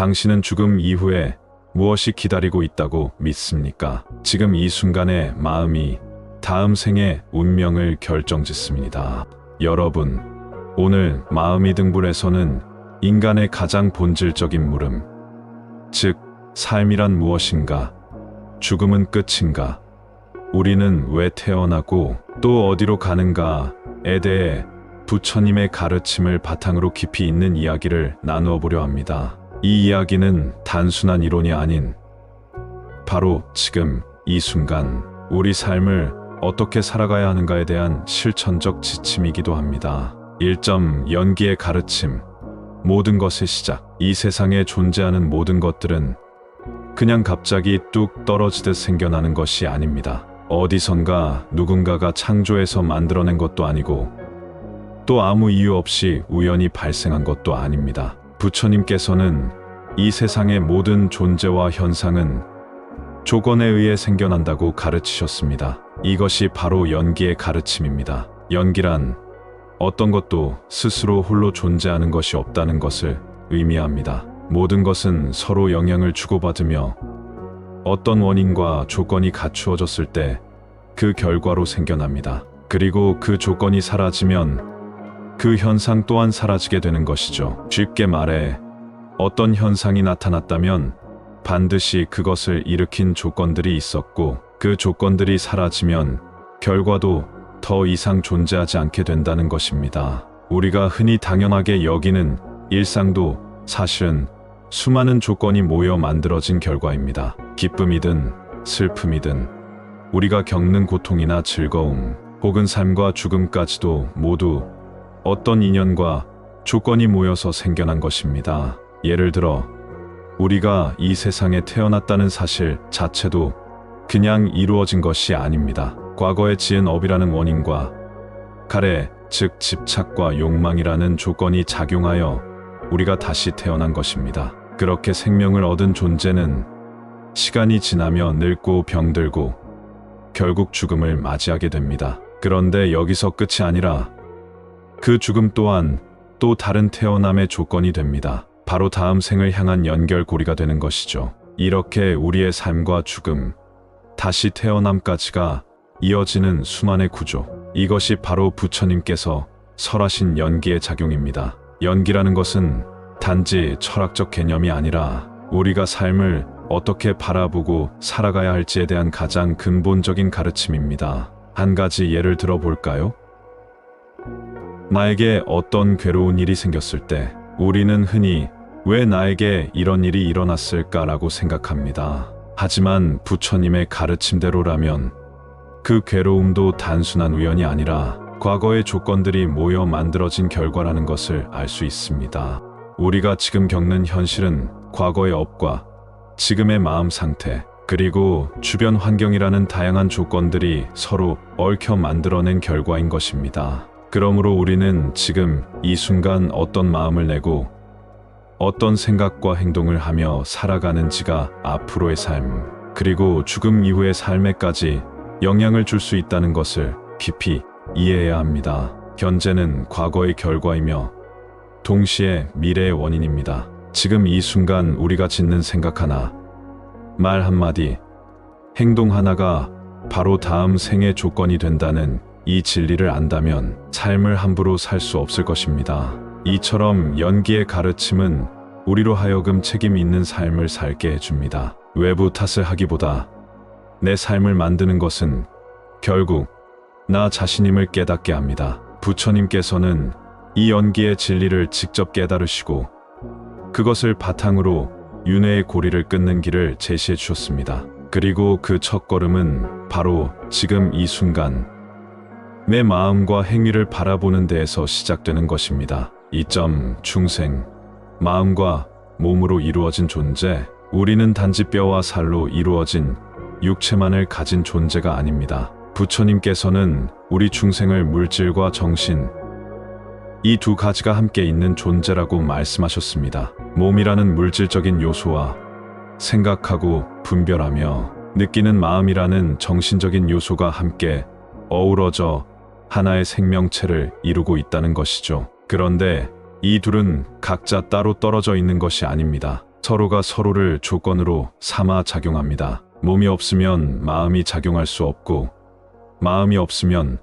당신은 죽음 이후에 무엇이 기다리고 있다고 믿습니까? 지금 이 순간의 마음이 다음 생의 운명을 결정짓습니다. 여러분, 오늘 마음이 등불에서는 인간의 가장 본질적인 물음, 즉, 삶이란 무엇인가? 죽음은 끝인가? 우리는 왜 태어나고 또 어디로 가는가에 대해 부처님의 가르침을 바탕으로 깊이 있는 이야기를 나누어 보려 합니다. 이 이야기는 단순한 이론이 아닌 바로 지금 이 순간 우리 삶을 어떻게 살아가야 하는가에 대한 실천적 지침이기도 합니다. 1점 연기의 가르침 모든 것의 시작 이 세상에 존재하는 모든 것들은 그냥 갑자기 뚝 떨어지듯 생겨나는 것이 아닙니다. 어디선가 누군가가 창조해서 만들어낸 것도 아니고 또 아무 이유 없이 우연히 발생한 것도 아닙니다. 부처님께서는 이 세상의 모든 존재와 현상은 조건에 의해 생겨난다고 가르치셨습니다. 이것이 바로 연기의 가르침입니다. 연기란 어떤 것도 스스로 홀로 존재하는 것이 없다는 것을 의미합니다. 모든 것은 서로 영향을 주고받으며 어떤 원인과 조건이 갖추어졌을 때 그 결과로 생겨납니다. 그리고 그 조건이 사라지면 그 현상 또한 사라지게 되는 것이죠. 쉽게 말해 어떤 현상이 나타났다면 반드시 그것을 일으킨 조건들이 있었고 그 조건들이 사라지면 결과도 더 이상 존재하지 않게 된다는 것입니다. 우리가 흔히 당연하게 여기는 일상도 사실은 수많은 조건이 모여 만들어진 결과입니다. 기쁨이든 슬픔이든 우리가 겪는 고통이나 즐거움 혹은 삶과 죽음까지도 모두 어떤 인연과 조건이 모여서 생겨난 것입니다. 예를 들어 우리가 이 세상에 태어났다는 사실 자체도 그냥 이루어진 것이 아닙니다. 과거에 지은 업이라는 원인과 가래, 즉 집착과 욕망이라는 조건이 작용하여 우리가 다시 태어난 것입니다. 그렇게 생명을 얻은 존재는 시간이 지나며 늙고 병들고 결국 죽음을 맞이하게 됩니다. 그런데 여기서 끝이 아니라 그 죽음 또한 또 다른 태어남의 조건이 됩니다. 바로 다음 생을 향한 연결고리가 되는 것이죠. 이렇게 우리의 삶과 죽음, 다시 태어남까지가 이어지는 수만의 구조. 이것이 바로 부처님께서 설하신 연기의 작용입니다. 연기라는 것은 단지 철학적 개념이 아니라 우리가 삶을 어떻게 바라보고 살아가야 할지에 대한 가장 근본적인 가르침입니다. 한 가지 예를 들어 볼까요? 나에게 어떤 괴로운 일이 생겼을 때 우리는 흔히 왜 나에게 이런 일이 일어났을까라고 생각합니다. 하지만 부처님의 가르침대로라면 그 괴로움도 단순한 우연이 아니라 과거의 조건들이 모여 만들어진 결과라는 것을 알 수 있습니다. 우리가 지금 겪는 현실은 과거의 업과 지금의 마음 상태, 그리고 주변 환경이라는 다양한 조건들이 서로 얽혀 만들어낸 결과인 것입니다. 그러므로 우리는 지금 이 순간 어떤 마음을 내고 어떤 생각과 행동을 하며 살아가는지가 앞으로의 삶, 그리고 죽음 이후의 삶에까지 영향을 줄 수 있다는 것을 깊이 이해해야 합니다. 현재는 과거의 결과이며 동시에 미래의 원인입니다. 지금 이 순간 우리가 짓는 생각 하나, 말 한마디, 행동 하나가 바로 다음 생의 조건이 된다는 이 진리를 안다면 삶을 함부로 살 수 없을 것입니다. 이처럼 연기의 가르침은 우리로 하여금 책임 있는 삶을 살게 해줍니다. 외부 탓을 하기보다 내 삶을 만드는 것은 결국 나 자신임을 깨닫게 합니다. 부처님께서는 이 연기의 진리를 직접 깨달으시고 그것을 바탕으로 윤회의 고리를 끊는 길을 제시해 주셨습니다. 그리고 그 첫 걸음은 바로 지금 이 순간 내 마음과 행위를 바라보는 데에서 시작되는 것입니다. 이 점 중생 마음과 몸으로 이루어진 존재 우리는 단지 뼈와 살로 이루어진 육체만을 가진 존재가 아닙니다. 부처님께서는 우리 중생을 물질과 정신 이 두 가지가 함께 있는 존재라고 말씀하셨습니다. 몸이라는 물질적인 요소와 생각하고 분별하며 느끼는 마음이라는 정신적인 요소가 함께 어우러져 하나의 생명체를 이루고 있다는 것이죠. 그런데 이 둘은 각자 따로 떨어져 있는 것이 아닙니다. 서로가 서로를 조건으로 삼아 작용합니다. 몸이 없으면 마음이 작용할 수 없고, 마음이 없으면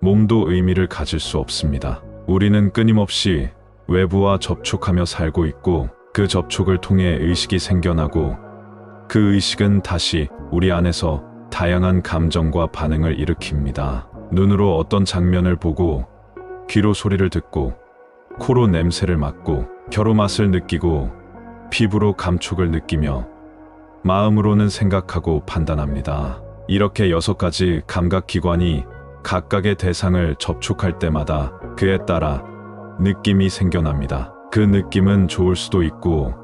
몸도 의미를 가질 수 없습니다. 우리는 끊임없이 외부와 접촉하며 살고 있고, 그 접촉을 통해 의식이 생겨나고, 그 의식은 다시 우리 안에서 다양한 감정과 반응을 일으킵니다. 눈으로 어떤 장면을 보고, 귀로 소리를 듣고, 코로 냄새를 맡고, 혀로 맛을 느끼고, 피부로 감촉을 느끼며, 마음으로는 생각하고 판단합니다. 이렇게 여섯 가지 감각기관이 각각의 대상을 접촉할 때마다 그에 따라 느낌이 생겨납니다. 그 느낌은 좋을 수도 있고,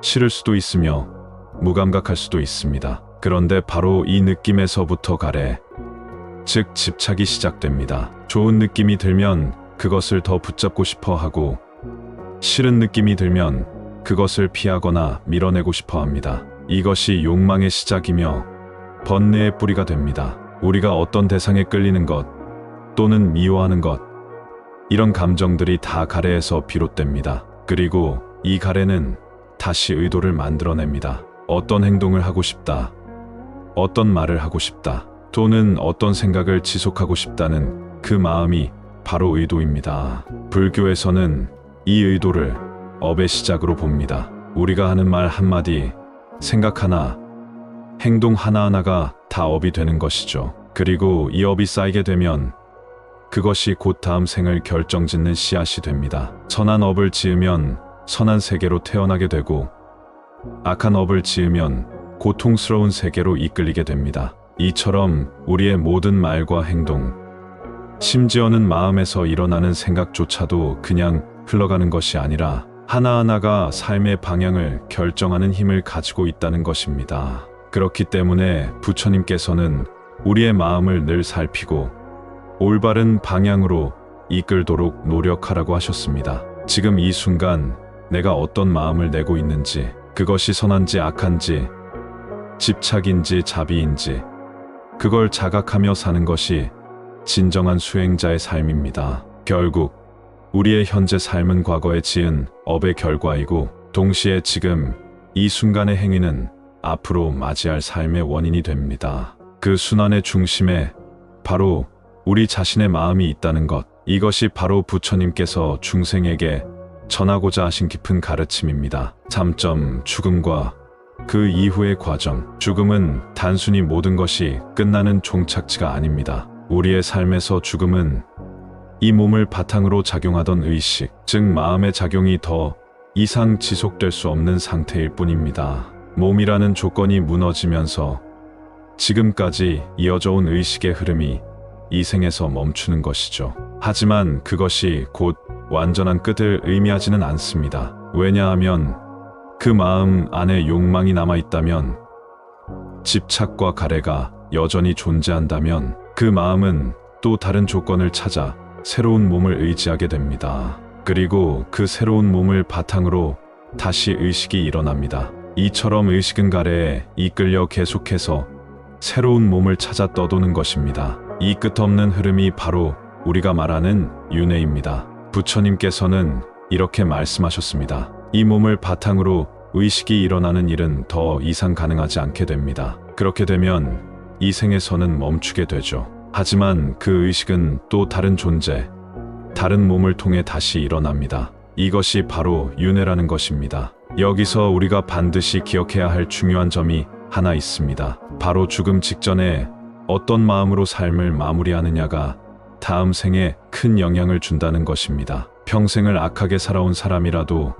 싫을 수도 있으며, 무감각할 수도 있습니다. 그런데 바로 이 느낌에서부터 가래, 즉 집착이 시작됩니다. 좋은 느낌이 들면 그것을 더 붙잡고 싶어 하고, 싫은 느낌이 들면 그것을 피하거나 밀어내고 싶어 합니다. 이것이 욕망의 시작이며 번뇌의 뿌리가 됩니다. 우리가 어떤 대상에 끌리는 것 또는 미워하는 것 이런 감정들이 다 가래에서 비롯됩니다. 그리고 이 가래는 다시 의도를 만들어냅니다. 어떤 행동을 하고 싶다. 어떤 말을 하고 싶다. 또는 어떤 생각을 지속하고 싶다는 그 마음이 바로 의도입니다. 불교에서는 이 의도를 업의 시작으로 봅니다. 우리가 하는 말 한마디, 생각 하나, 행동 하나하나가 다 업이 되는 것이죠. 그리고 이 업이 쌓이게 되면 그것이 곧 다음 생을 결정짓는 씨앗이 됩니다. 선한 업을 지으면 선한 세계로 태어나게 되고 악한 업을 지으면 고통스러운 세계로 이끌리게 됩니다. 이처럼 우리의 모든 말과 행동, 심지어는 마음에서 일어나는 생각조차도 그냥 흘러가는 것이 아니라 하나하나가 삶의 방향을 결정하는 힘을 가지고 있다는 것입니다. 그렇기 때문에 부처님께서는 우리의 마음을 늘 살피고 올바른 방향으로 이끌도록 노력하라고 하셨습니다. 지금 이 순간 내가 어떤 마음을 내고 있는지, 그것이 선한지 악한지, 집착인지 자비인지, 그걸 자각하며 사는 것이 진정한 수행자의 삶입니다. 결국 우리의 현재 삶은 과거에 지은 업의 결과이고 동시에 지금 이 순간의 행위는 앞으로 맞이할 삶의 원인이 됩니다. 그 순환의 중심에 바로 우리 자신의 마음이 있다는 것. 이것이 바로 부처님께서 중생에게 전하고자 하신 깊은 가르침입니다. 잠점 죽음과 그 이후의 과정. 죽음은 단순히 모든 것이 끝나는 종착지가 아닙니다. 우리의 삶에서 죽음은 이 몸을 바탕으로 작용하던 의식, 즉 마음의 작용이 더 이상 지속될 수 없는 상태일 뿐입니다. 몸이라는 조건이 무너지면서 지금까지 이어져 온 의식의 흐름이 이 생에서 멈추는 것이죠. 하지만 그것이 곧 완전한 끝을 의미하지는 않습니다. 왜냐하면 그 마음 안에 욕망이 남아 있다면 집착과 가래가 여전히 존재한다면 그 마음은 또 다른 조건을 찾아 새로운 몸을 의지하게 됩니다. 그리고 그 새로운 몸을 바탕으로 다시 의식이 일어납니다. 이처럼 의식은 가래에 이끌려 계속해서 새로운 몸을 찾아 떠도는 것입니다. 이 끝없는 흐름이 바로 우리가 말하는 윤회입니다. 부처님께서는 이렇게 말씀하셨습니다. 이 몸을 바탕으로 의식이 일어나는 일은 더 이상 가능하지 않게 됩니다. 그렇게 되면 이 생에서는 멈추게 되죠. 하지만 그 의식은 또 다른 존재, 다른 몸을 통해 다시 일어납니다. 이것이 바로 윤회라는 것입니다. 여기서 우리가 반드시 기억해야 할 중요한 점이 하나 있습니다. 바로 죽음 직전에 어떤 마음으로 삶을 마무리하느냐가 다음 생에 큰 영향을 준다는 것입니다. 평생을 악하게 살아온 사람이라도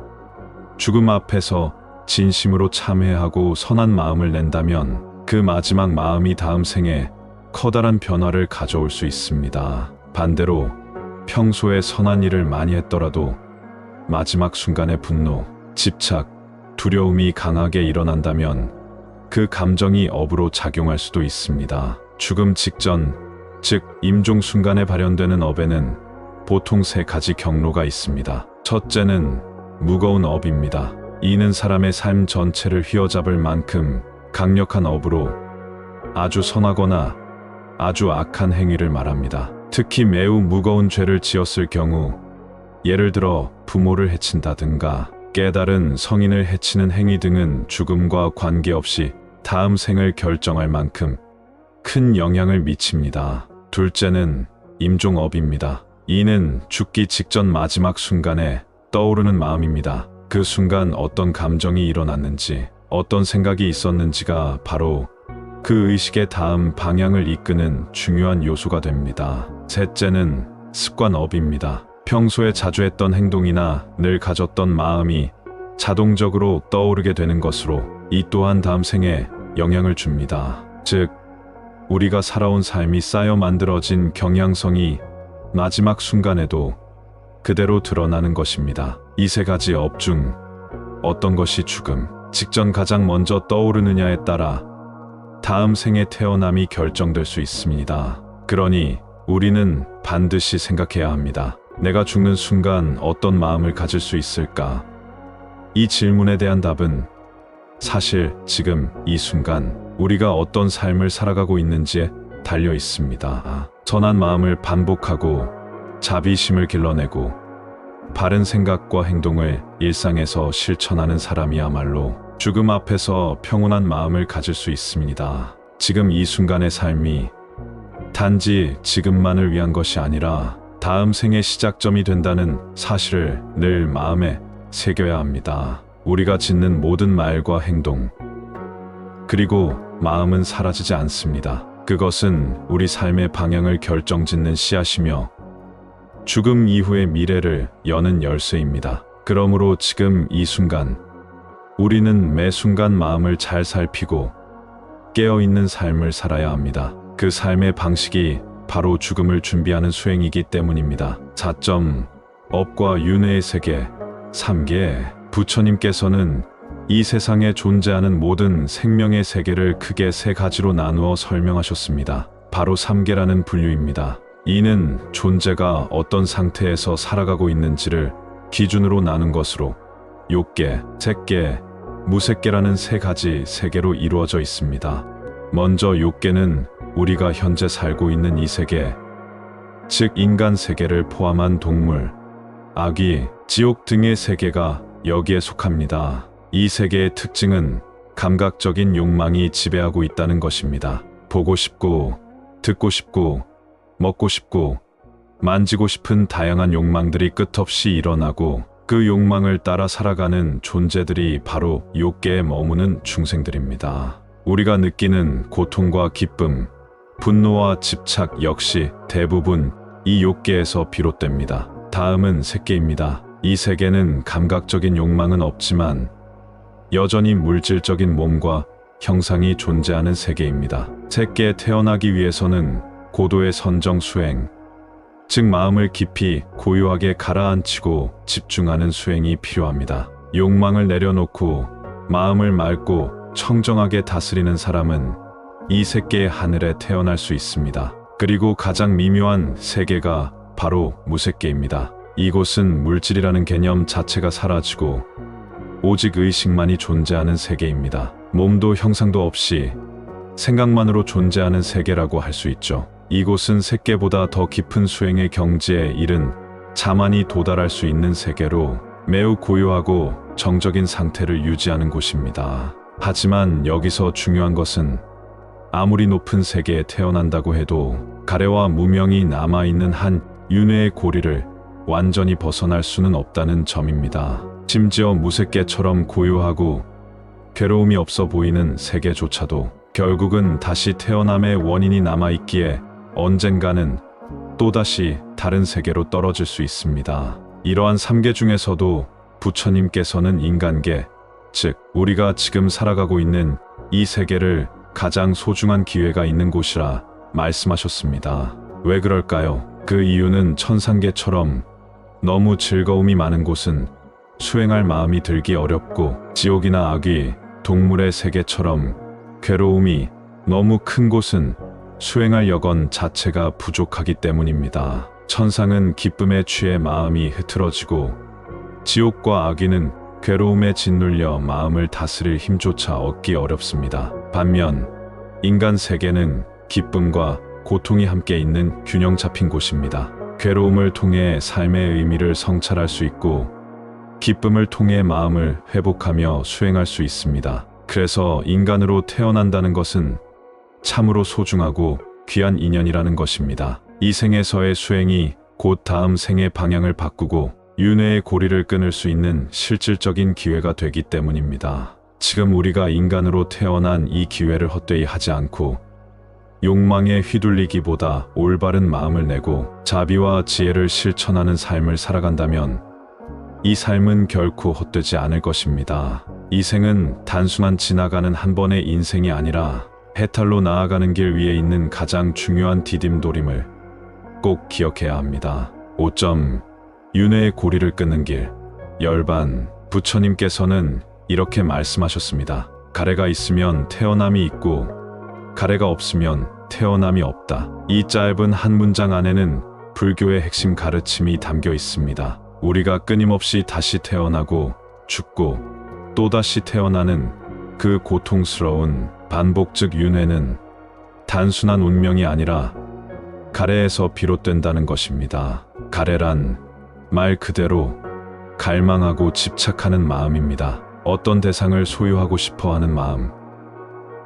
죽음 앞에서 진심으로 참회하고 선한 마음을 낸다면 그 마지막 마음이 다음 생에 커다란 변화를 가져올 수 있습니다. 반대로 평소에 선한 일을 많이 했더라도 마지막 순간의 분노, 집착, 두려움이 강하게 일어난다면 그 감정이 업으로 작용할 수도 있습니다. 죽음 직전, 즉 임종 순간에 발현되는 업에는 보통 세 가지 경로가 있습니다. 첫째는 무거운 업입니다. 이는 사람의 삶 전체를 휘어잡을 만큼 강력한 업으로 아주 선하거나 아주 악한 행위를 말합니다. 특히 매우 무거운 죄를 지었을 경우, 예를 들어 부모를 해친다든가 깨달은 성인을 해치는 행위 등은 죽음과 관계없이 다음 생을 결정할 만큼 큰 영향을 미칩니다. 둘째는 임종업입니다. 이는 죽기 직전 마지막 순간에 떠오르는 마음입니다. 그 순간 어떤 감정이 일어났는지, 어떤 생각이 있었는지가 바로 그 의식의 다음 방향을 이끄는 중요한 요소가 됩니다. 셋째는 습관업입니다. 평소에 자주 했던 행동이나 늘 가졌던 마음이 자동적으로 떠오르게 되는 것으로 이 또한 다음 생에 영향을 줍니다. 즉, 우리가 살아온 삶이 쌓여 만들어진 경향성이 마지막 순간에도 그대로 드러나는 것입니다. 이 세 가지 업 중 어떤 것이 죽음, 직전 가장 먼저 떠오르느냐에 따라 다음 생의 태어남이 결정될 수 있습니다. 그러니 우리는 반드시 생각해야 합니다. 내가 죽는 순간 어떤 마음을 가질 수 있을까? 이 질문에 대한 답은 사실 지금 이 순간 우리가 어떤 삶을 살아가고 있는지에 달려 있습니다. 선한 마음을 반복하고 자비심을 길러내고 바른 생각과 행동을 일상에서 실천하는 사람이야말로 죽음 앞에서 평온한 마음을 가질 수 있습니다. 지금 이 순간의 삶이 단지 지금만을 위한 것이 아니라 다음 생의 시작점이 된다는 사실을 늘 마음에 새겨야 합니다. 우리가 짓는 모든 말과 행동, 그리고 마음은 사라지지 않습니다. 그것은 우리 삶의 방향을 결정짓는 씨앗이며 죽음 이후의 미래를 여는 열쇠입니다. 그러므로 지금 이 순간, 우리는 매 순간 마음을 잘 살피고 깨어있는 삶을 살아야 합니다. 그 삶의 방식이 바로 죽음을 준비하는 수행이기 때문입니다. 4점, 업과 윤회의 세계, 3개, 부처님께서는 이 세상에 존재하는 모든 생명의 세계를 크게 세 가지로 나누어 설명하셨습니다. 바로 3개라는 분류입니다. 이는 존재가 어떤 상태에서 살아가고 있는지를 기준으로 나눈 것으로 욕계, 색계, 무색계라는 세 가지 세계로 이루어져 있습니다. 먼저 욕계는 우리가 현재 살고 있는 이 세계, 즉 인간 세계를 포함한 동물, 아기, 지옥 등의 세계가 여기에 속합니다. 이 세계의 특징은 감각적인 욕망이 지배하고 있다는 것입니다. 보고 싶고, 듣고 싶고, 먹고 싶고, 만지고 싶은 다양한 욕망들이 끝없이 일어나고 그 욕망을 따라 살아가는 존재들이 바로 욕계에 머무는 중생들입니다. 우리가 느끼는 고통과 기쁨, 분노와 집착 역시 대부분 이 욕계에서 비롯됩니다. 다음은 색계입니다. 이 세계는 감각적인 욕망은 없지만 여전히 물질적인 몸과 형상이 존재하는 세계입니다. 색계에 태어나기 위해서는 고도의 선정 수행, 즉 마음을 깊이 고요하게 가라앉히고 집중하는 수행이 필요합니다. 욕망을 내려놓고 마음을 맑고 청정하게 다스리는 사람은 이 세계의 하늘에 태어날 수 있습니다. 그리고 가장 미묘한 세계가 바로 무색계입니다. 이곳은 물질이라는 개념 자체가 사라지고 오직 의식만이 존재하는 세계입니다. 몸도 형상도 없이 생각만으로 존재하는 세계라고 할 수 있죠. 이곳은 색계보다 더 깊은 수행의 경지에 이른 자만이 도달할 수 있는 세계로 매우 고요하고 정적인 상태를 유지하는 곳입니다. 하지만 여기서 중요한 것은 아무리 높은 세계에 태어난다고 해도 가래와 무명이 남아있는 한 윤회의 고리를 완전히 벗어날 수는 없다는 점입니다. 심지어 무색계처럼 고요하고 괴로움이 없어 보이는 세계조차도 결국은 다시 태어남의 원인이 남아있기에 언젠가는 또다시 다른 세계로 떨어질 수 있습니다. 이러한 삼계 중에서도 부처님께서는 인간계, 즉, 우리가 지금 살아가고 있는 이 세계를 가장 소중한 기회가 있는 곳이라 말씀하셨습니다. 왜 그럴까요? 그 이유는 천상계처럼 너무 즐거움이 많은 곳은 수행할 마음이 들기 어렵고 지옥이나 악귀, 동물의 세계처럼 괴로움이 너무 큰 곳은 수행할 여건 자체가 부족하기 때문입니다. 천상은 기쁨에 취해 마음이 흐트러지고 지옥과 악귀는 괴로움에 짓눌려 마음을 다스릴 힘조차 얻기 어렵습니다. 반면 인간 세계는 기쁨과 고통이 함께 있는 균형 잡힌 곳입니다. 괴로움을 통해 삶의 의미를 성찰할 수 있고 기쁨을 통해 마음을 회복하며 수행할 수 있습니다. 그래서 인간으로 태어난다는 것은 참으로 소중하고 귀한 인연이라는 것입니다. 이 생에서의 수행이 곧 다음 생의 방향을 바꾸고 윤회의 고리를 끊을 수 있는 실질적인 기회가 되기 때문입니다. 지금 우리가 인간으로 태어난 이 기회를 헛되이 하지 않고 욕망에 휘둘리기보다 올바른 마음을 내고 자비와 지혜를 실천하는 삶을 살아간다면 이 삶은 결코 헛되지 않을 것입니다. 이 생은 단순한 지나가는 한 번의 인생이 아니라 해탈로 나아가는 길 위에 있는 가장 중요한 디딤돌임을 꼭 기억해야 합니다. 5점 윤회의 고리를 끊는 길 열반 부처님께서는 이렇게 말씀하셨습니다. 가래가 있으면 태어남이 있고 가래가 없으면 태어남이 없다. 이 짧은 한 문장 안에는 불교의 핵심 가르침이 담겨 있습니다. 우리가 끊임없이 다시 태어나고 죽고 또다시 태어나는 그 고통스러운 반복 즉 윤회는 단순한 운명이 아니라 가래에서 비롯된다는 것입니다. 가래란 말 그대로 갈망하고 집착하는 마음입니다. 어떤 대상을 소유하고 싶어 하는 마음,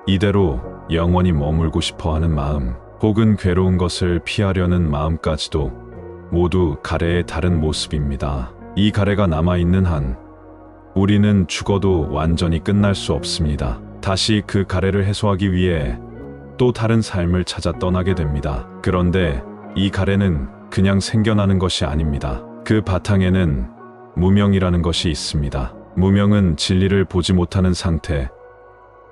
이대로 영원히 머물고 싶어 하는 마음, 혹은 괴로운 것을 피하려는 마음까지도 모두 가래의 다른 모습입니다. 이 가래가 남아있는 한, 우리는 죽어도 완전히 끝날 수 없습니다. 다시 그 가래를 해소하기 위해 또 다른 삶을 찾아 떠나게 됩니다. 그런데 이 가래는 그냥 생겨나는 것이 아닙니다. 그 바탕에는 무명이라는 것이 있습니다. 무명은 진리를 보지 못하는 상태,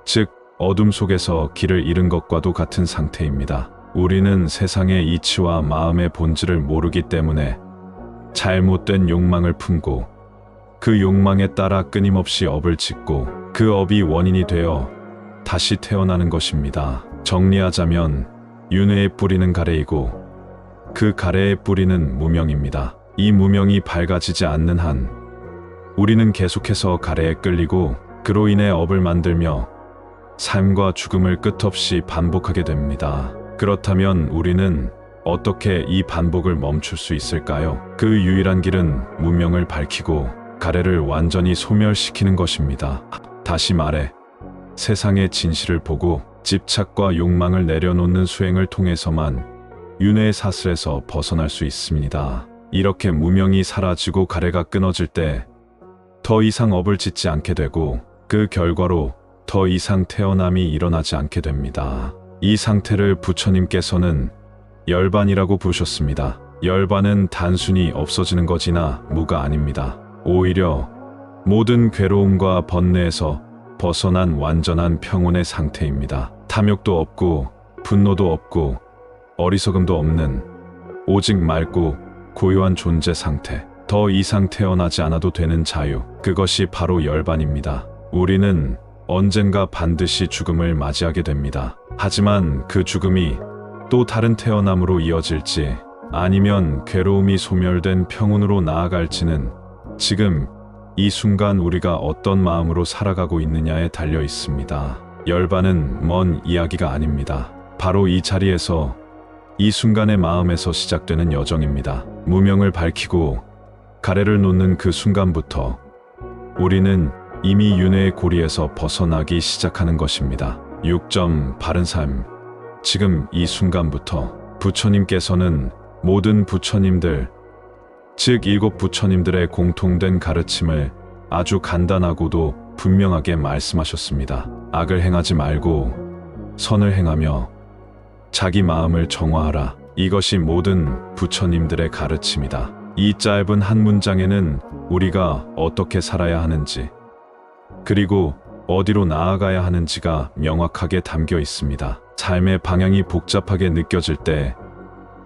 즉, 어둠 속에서 길을 잃은 것과도 같은 상태입니다. 우리는 세상의 이치와 마음의 본질을 모르기 때문에 잘못된 욕망을 품고 그 욕망에 따라 끊임없이 업을 짓고 그 업이 원인이 되어 다시 태어나는 것입니다. 정리하자면 윤회의 뿌리는 가래이고 그 가래의 뿌리는 무명입니다. 이 무명이 밝아지지 않는 한 우리는 계속해서 가래에 끌리고 그로 인해 업을 만들며 삶과 죽음을 끝없이 반복하게 됩니다. 그렇다면 우리는 어떻게 이 반복을 멈출 수 있을까요? 그 유일한 길은 무명을 밝히고 가래를 완전히 소멸시키는 것입니다. 다시 말해, 세상의 진실을 보고 집착과 욕망을 내려놓는 수행을 통해서만 윤회의 사슬에서 벗어날 수 있습니다. 이렇게 무명이 사라지고 가래가 끊어질 때 더 이상 업을 짓지 않게 되고 그 결과로 더 이상 태어남이 일어나지 않게 됩니다. 이 상태를 부처님께서는 열반이라고 부르셨습니다. 열반은 단순히 없어지는 것이나 무가 아닙니다. 오히려 모든 괴로움과 번뇌에서 벗어난 완전한 평온의 상태입니다. 탐욕도 없고 분노도 없고 어리석음도 없는 오직 맑고 고요한 존재 상태. 더 이상 태어나지 않아도 되는 자유. 그것이 바로 열반입니다. 우리는 언젠가 반드시 죽음을 맞이하게 됩니다. 하지만 그 죽음이 또 다른 태어남으로 이어질지 아니면 괴로움이 소멸된 평온으로 나아갈지는 지금 이 순간 우리가 어떤 마음으로 살아가고 있느냐에 달려 있습니다. 열반은 먼 이야기가 아닙니다. 바로 이 자리에서 이 순간의 마음에서 시작되는 여정입니다. 무명을 밝히고 가래를 놓는 그 순간부터 우리는 이미 윤회의 고리에서 벗어나기 시작하는 것입니다. 6점 바른 삶. 지금 이 순간부터 부처님께서는 모든 부처님들, 즉 일곱 부처님들의 공통된 가르침을 아주 간단하고도 분명하게 말씀하셨습니다. 악을 행하지 말고 선을 행하며 자기 마음을 정화하라. 이것이 모든 부처님들의 가르침이다. 이 짧은 한 문장에는 우리가 어떻게 살아야 하는지, 그리고 어디로 나아가야 하는지가 명확하게 담겨 있습니다. 삶의 방향이 복잡하게 느껴질 때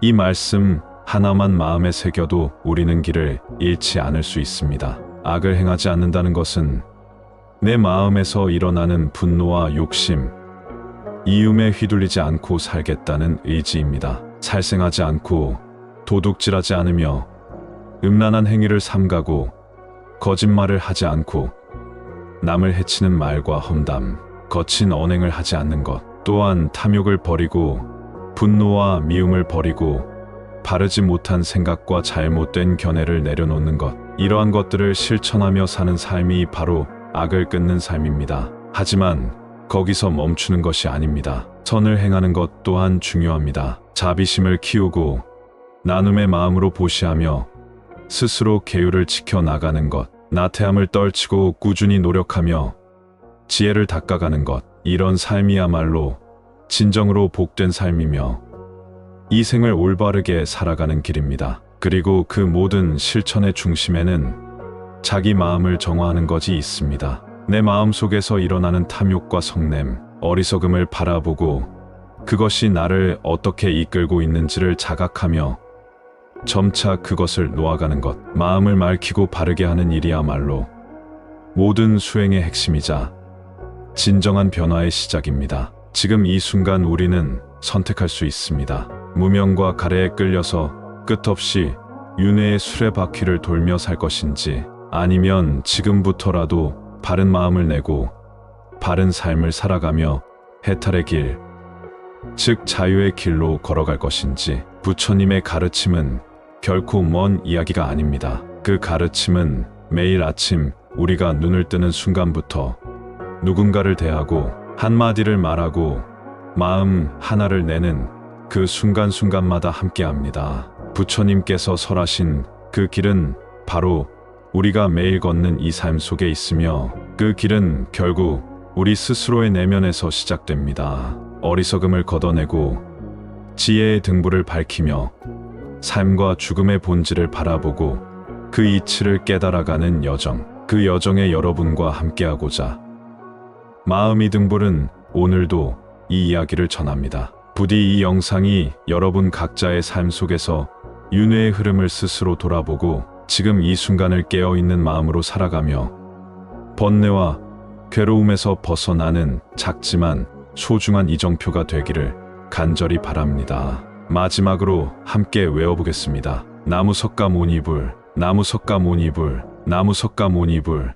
이 말씀 하나만 마음에 새겨도 우리는 길을 잃지 않을 수 있습니다. 악을 행하지 않는다는 것은 내 마음에서 일어나는 분노와 욕심, 이움에 휘둘리지 않고 살겠다는 의지입니다. 살생하지 않고 도둑질하지 않으며 음란한 행위를 삼가고 거짓말을 하지 않고 남을 해치는 말과 험담, 거친 언행을 하지 않는 것, 또한 탐욕을 버리고 분노와 미움을 버리고 바르지 못한 생각과 잘못된 견해를 내려놓는 것. 이러한 것들을 실천하며 사는 삶이 바로 악을 끊는 삶입니다. 하지만 거기서 멈추는 것이 아닙니다. 선을 행하는 것 또한 중요합니다. 자비심을 키우고 나눔의 마음으로 보시하며 스스로 계율을 지켜 나가는 것, 나태함을 떨치고 꾸준히 노력하며 지혜를 닦아가는 것, 이런 삶이야말로 진정으로 복된 삶이며 이 생을 올바르게 살아가는 길입니다. 그리고 그 모든 실천의 중심에는 자기 마음을 정화하는 것이 있습니다. 내 마음 속에서 일어나는 탐욕과 성냄, 어리석음을 바라보고 그것이 나를 어떻게 이끌고 있는지를 자각하며 점차 그것을 놓아가는 것, 마음을 맑히고 바르게 하는 일이야말로 모든 수행의 핵심이자 진정한 변화의 시작입니다. 지금 이 순간 우리는 선택할 수 있습니다. 무명과 가래에 끌려서 끝없이 윤회의 수레바퀴를 돌며 살 것인지 아니면 지금부터라도 바른 마음을 내고 바른 삶을 살아가며 해탈의 길, 즉 자유의 길로 걸어갈 것인지 부처님의 가르침은 결코 먼 이야기가 아닙니다. 그 가르침은 매일 아침 우리가 눈을 뜨는 순간부터 누군가를 대하고 한마디를 말하고 마음 하나를 내는 그 순간순간마다 함께합니다. 부처님께서 설하신 그 길은 바로 우리가 매일 걷는 이 삶 속에 있으며 그 길은 결국 우리 스스로의 내면에서 시작됩니다. 어리석음을 걷어내고 지혜의 등불을 밝히며 삶과 죽음의 본질을 바라보고 그 이치를 깨달아가는 여정, 그 여정에 여러분과 함께하고자 마음이 등불은 오늘도 이 이야기를 전합니다. 부디 이 영상이 여러분 각자의 삶 속에서 윤회의 흐름을 스스로 돌아보고 지금 이 순간을 깨어있는 마음으로 살아가며 번뇌와 괴로움에서 벗어나는 작지만 소중한 이정표가 되기를 간절히 바랍니다. 마지막으로 함께 외워보겠습니다. 나무 석가 모니불, 나무 석가 모니불, 나무 석가 모니불,